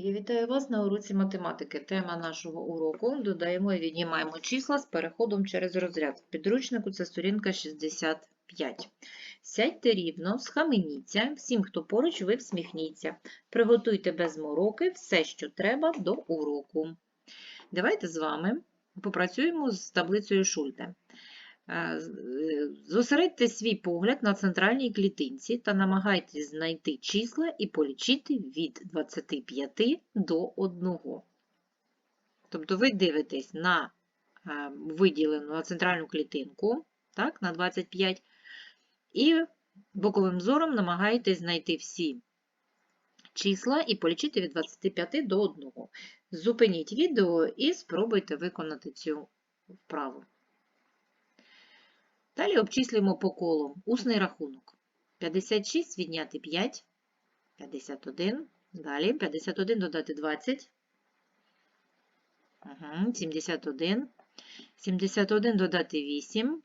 Я вітаю вас на уроці математики. Тема нашого уроку додаємо і віднімаємо числа з переходом через розряд. В підручнику це сторінка 65. Сядьте рівно, схаменіться, всім, хто поруч, ви всміхніться. Приготуйте без мороки все, що треба до уроку. Давайте з вами попрацюємо з таблицею Шульте. Е, Зосередьте свій погляд на центральній клітинці та намагайтесь знайти числа і полічити від 25 до 1. Тобто ви дивитесь на виділену на центральну клітинку, так, на 25, і боковим зором намагаєтесь знайти всі числа і полічити від 25 до 1. Зупиніть відео і спробуйте виконати цю вправу. Далі обчислюємо по колу усний рахунок. 56 відняти 5, 51. Далі 51 додати 20. Угу, 71. 71 додати 8.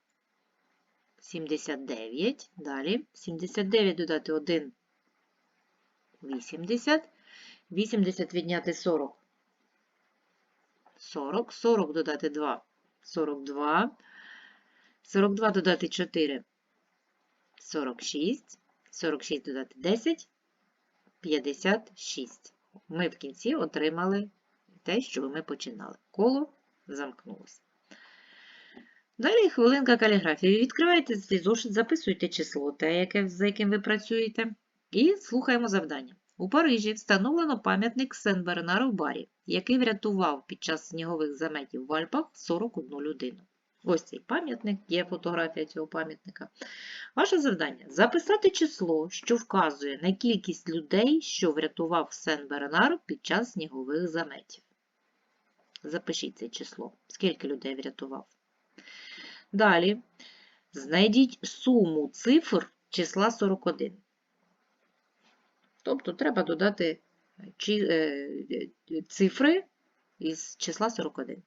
79. Далі 79 додати 1. 80. 80 відняти 40. 40. 40 додати 2. 42. 42 додати 4 46, 46 додати 10 56. Ми в кінці отримали те, що ми починали. Коло замкнулося. Далі хвилинка каліграфії. Відкривайте цей зошит, записуйте число, те, яке, за яким ви працюєте, і слухаємо завдання. У Парижі встановлено пам'ятник Сен-Бернару барі, який врятував під час снігових заметів в Альпах 41 людину. Ось цей пам'ятник, є фотографія цього пам'ятника. Ваше завдання записати число, що вказує на кількість людей, що врятував Сен-Бернар під час снігових заметів. Запишіть це число, скільки людей врятував. Далі знайдіть суму цифр числа 41. Тобто треба додати е, цифри із числа 41.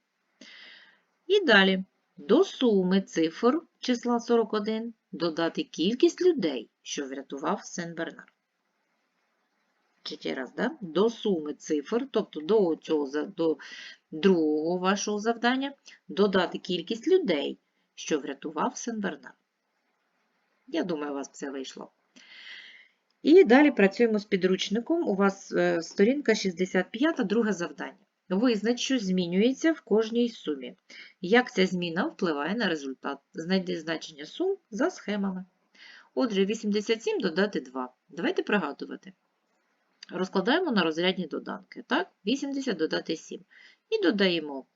І далі до суми цифр числа 41 додати кількість людей, що врятував Сен-Бернар. Раз, да? до суми цифр, тобто до, цього, до другого вашого завдання, додати кількість людей, що врятував Сен-Бернар. Я думаю, у вас все вийшло. І далі працюємо з підручником. У вас е, сторінка 65, друге завдання. Визнач, що змінюється в кожній сумі. Як ця зміна впливає на результат? Знайди значення сум за схемами. Отже, 87 додати 2. Давайте пригадувати. Розкладаємо на розрядні доданки. Так? 80 додати 7. І додаємо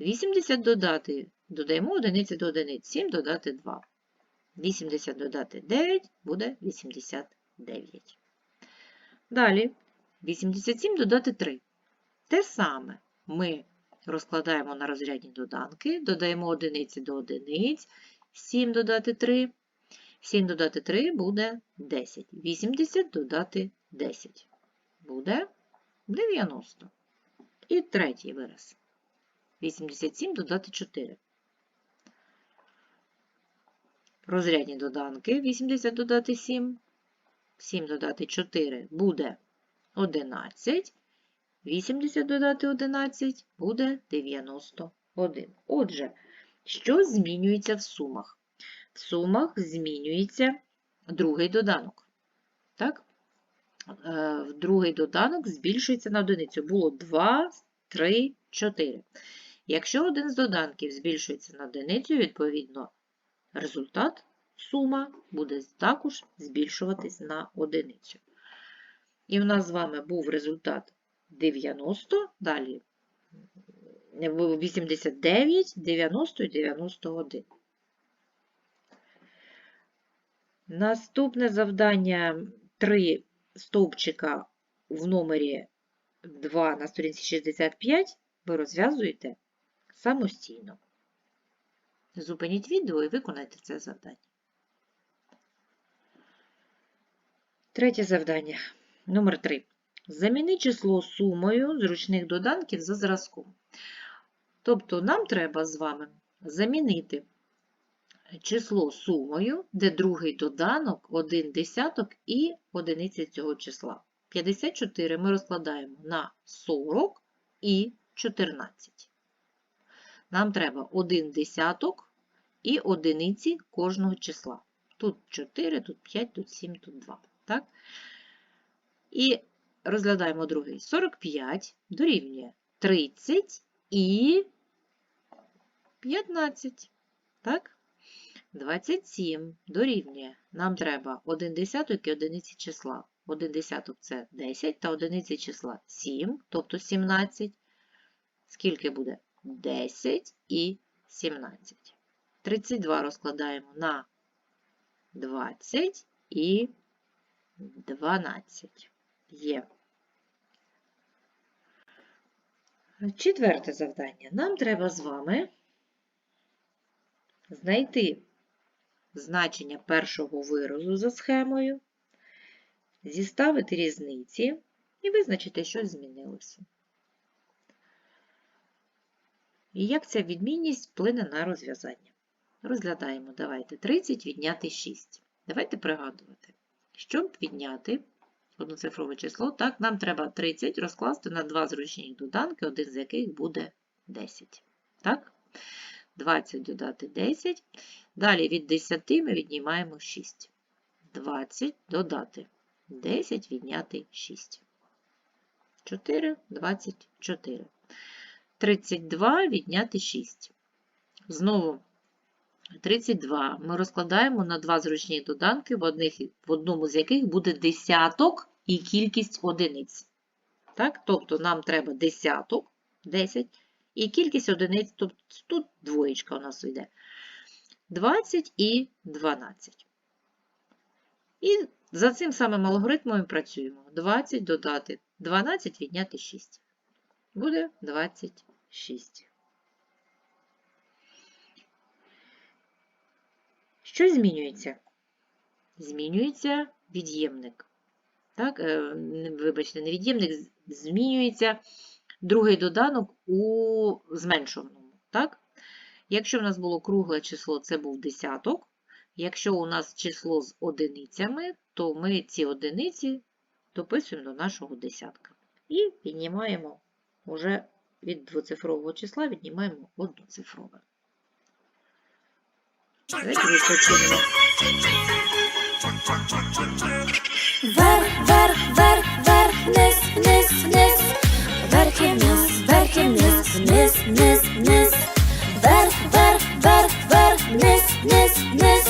80 додати, додаємо одиниці до одиниць, 7 додати 2. 80 додати 9 буде 89. Далі 87 додати 3. Те саме ми розкладаємо на розрядні доданки, додаємо одиниці до одиниць, 7 додати 3. 7 додати 3 буде 10. 80 додати 10 буде 90. І третій вираз. 87 додати 4. Розрядні доданки 80 додати 7. 7 додати 4 буде 11. 80 додати 11 буде 91. Отже, що змінюється в сумах? В сумах змінюється другий доданок. Так? Е, другий доданок збільшується на одиницю. Було 2, 3, 4. Якщо один з доданків збільшується на одиницю, відповідно, результат сума буде також збільшуватись на одиницю. І в нас з вами був результат 90, далі 89, 90 і 91. Наступне завдання 3 стовпчика в номері 2 на сторінці 65 ви розв'язуєте самостійно. Зупиніть відео і виконайте це завдання. Третє завдання. Номер 3. Заміни число сумою зручних доданків за зразком. Тобто нам треба з вами замінити число сумою, де другий доданок 1 десяток і одиниця цього числа. 54 ми розкладаємо на 40 і 14. Нам треба 1 десяток і одиниці кожного числа. Тут 4, тут 5, тут 7, тут 2. Так? І розглядаємо другий. 45 дорівнює 30 і 15. Так? 27 дорівнює. Нам треба 1 десяток і одиниці числа. 1 десяток це 10 та одиниці числа 7, тобто 17. Скільки буде? 10 і 17. 32 розкладаємо на 20 і 12. Є. Четверте завдання. Нам треба з вами знайти значення першого виразу за схемою, зіставити різниці і визначити, що змінилося. І як ця відмінність вплине на розв'язання. Розглядаємо, давайте 30 відняти 6. Давайте пригадувати, щоб відняти одноцифрове число, так, нам треба 30 розкласти на два зручні доданки, один з яких буде 10. Так? 20 додати 10. Далі від 10 ми віднімаємо 6. 20 додати 10 відняти 6. 4, 24. 32 відняти 6. Знову 32 ми розкладаємо на два зручні доданки, в, одних, в одному з яких буде десяток і кількість одиниць. Так? Тобто нам треба десяток, 10, і кількість одиниць, тобто тут двоєчка у нас йде. 20 і 12. І за цим самим алгоритмом ми працюємо. 20 додати 12 відняти 6. Буде 26. Що змінюється? Змінюється від'ємник. Так, е, вибачте, не від'ємник, з- змінюється другий доданок у зменшуваному. Так? Якщо в нас було кругле число, це був десяток. Якщо у нас число з одиницями, то ми ці одиниці дописуємо до нашого десятка. І піднімаємо уже від двоцифрового числа, віднімаємо одноцифрове. Давайте відпочинемо. Вверх, вверх, вверх, вверх, вниз, вниз, вниз. Вверх і вниз, вверх і вниз, вниз, вниз, вниз. Вверх, вверх, вверх, вверх, вниз, вниз, вниз.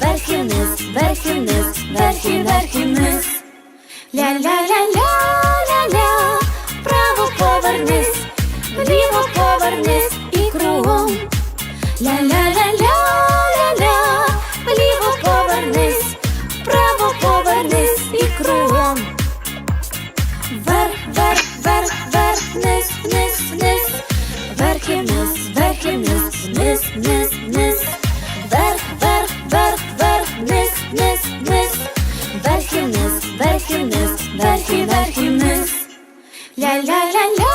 Вверх і вниз, вверх вниз. Ля-ля-ля-ля-ля-ля. Вправо повернись, вліво повернись і кругом. Ля-ля-ля-ля-ля-ля. Вверх і вниз, вверх і вверх і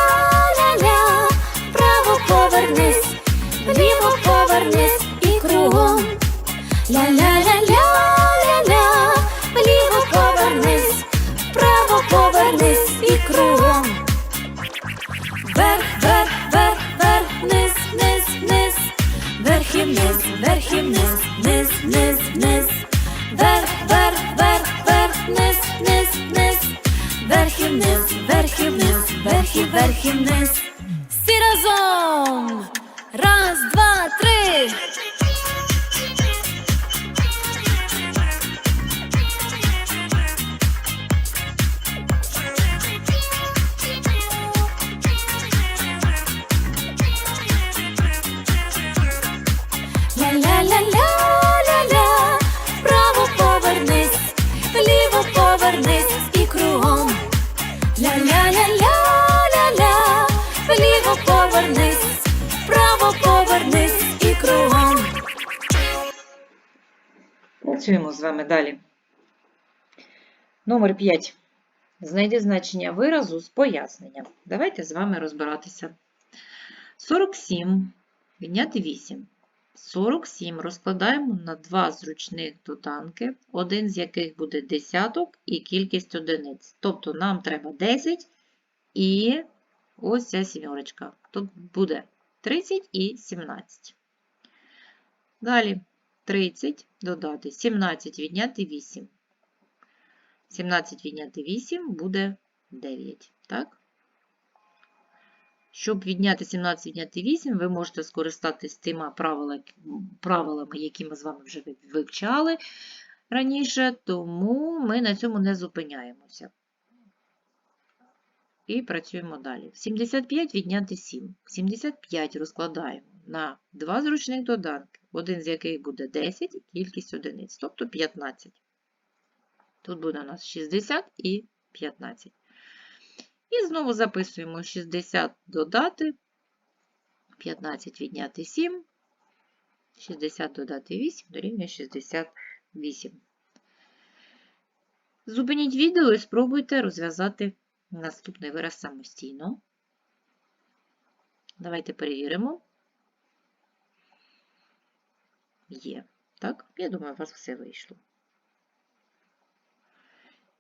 вниз, вверх вниз, вверх і вниз. Всі разом! Раз, два, три! Працюємо з вами далі. Номер 5. Знайди значення виразу з поясненням. Давайте з вами розбиратися. 47 відняти 8. 47 розкладаємо на два зручних доданки, один з яких буде десяток і кількість одиниць. Тобто нам треба 10 і ось ця сімерочка. Тут буде 30 і 17. Далі 30 додати 17 відняти 8. 17 відняти 8 буде 9. Так? Щоб відняти 17 відняти 8, ви можете скористатись тима правилами, які ми з вами вже вивчали раніше, тому ми на цьому не зупиняємося. І працюємо далі. 75 відняти 7. 75 розкладаємо на два зручних доданки, один з яких буде 10 і кількість одиниць, тобто 15. Тут буде у нас 60 і 15. І знову записуємо 60 додати, 15 відняти 7, 60 додати 8 дорівнює 68. Зупиніть відео і спробуйте розв'язати наступний вираз самостійно. Давайте перевіримо. Є. Так, я думаю, у вас все вийшло.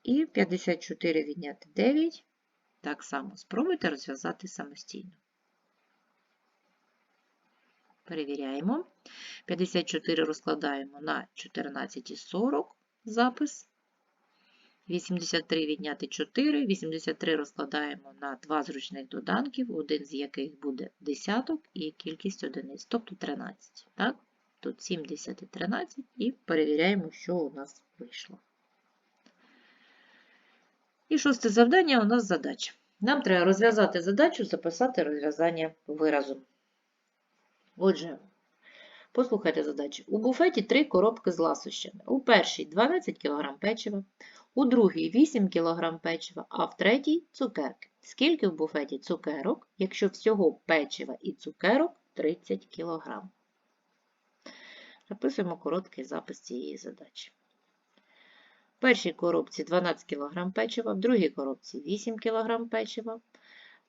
І 54 відняти 9. Так само спробуйте розв'язати самостійно. Перевіряємо. 54 розкладаємо на 14 і 40 запис. 83 відняти 4. 83 розкладаємо на два зручних доданків, один з яких буде десяток і кількість одиниць, тобто 13. Так? Тут 70 і 13 і перевіряємо, що у нас вийшло. І шосте завдання у нас задача. Нам треба розв'язати задачу, записати розв'язання виразу. Отже, послухайте задачу. У буфеті три коробки з ласощами. У першій 12 кг печива, у другій 8 кг печива, а в третій цукерки. Скільки в буфеті цукерок, якщо всього печива і цукерок 30 кг? Записуємо короткий запис цієї задачі. В першій коробці 12 кг печива, в другій коробці 8 кг печива,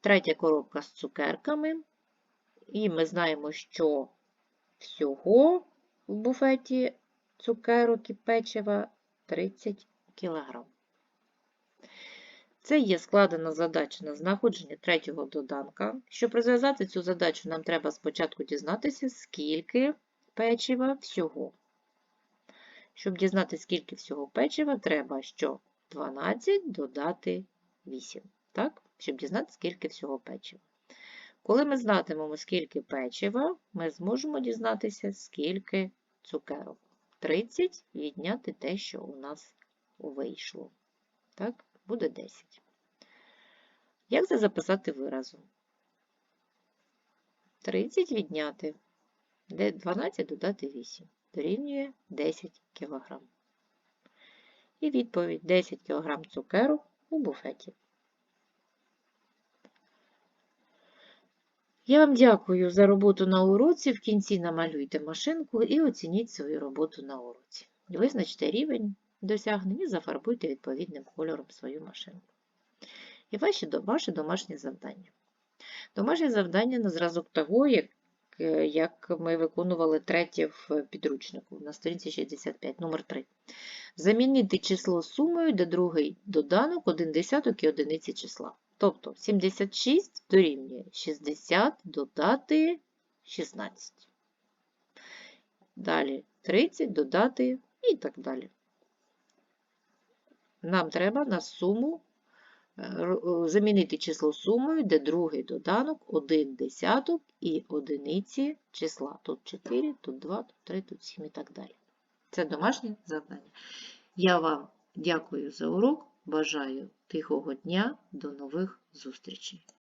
третя коробка з цукерками. І ми знаємо, що всього в буфеті цукерок і печива 30 кг. Це є складена задача на знаходження третього доданка. Щоб розв'язати цю задачу, нам треба спочатку дізнатися, скільки печива всього. Щоб дізнатися, скільки всього печива, треба що 12 додати 8. Так? Щоб дізнатися, скільки всього печива. Коли ми знатимемо, скільки печива, ми зможемо дізнатися, скільки цукерок. 30 відняти те, що у нас вийшло. Так, буде 10. Як це записати виразом? 30 відняти. Де 12 додати 8. Дорівнює 10 кг. І відповідь 10 кг цукерок у буфеті. Я вам дякую за роботу на уроці. В кінці намалюйте машинку і оцініть свою роботу на уроці. Визначте рівень досягнень і зафарбуйте відповідним кольором свою машинку. І ваше домашнє завдання. Домашнє завдання на зразок того, як, як ми виконували третє в підручнику на сторінці 65, номер 3. Замінити число сумою, де другий доданок, один десяток і одиниці числа. Тобто 76 дорівнює 60 додати 16. Далі 30 додати і так далі. Нам треба на суму е, замінити число сумою, де другий доданок 1 десяток і одиниці числа. Тут 4, тут 2, тут 3, тут 7 і так далі. Це домашнє завдання. Я вам дякую за урок. Бажаю тихого дня. До нових зустрічей.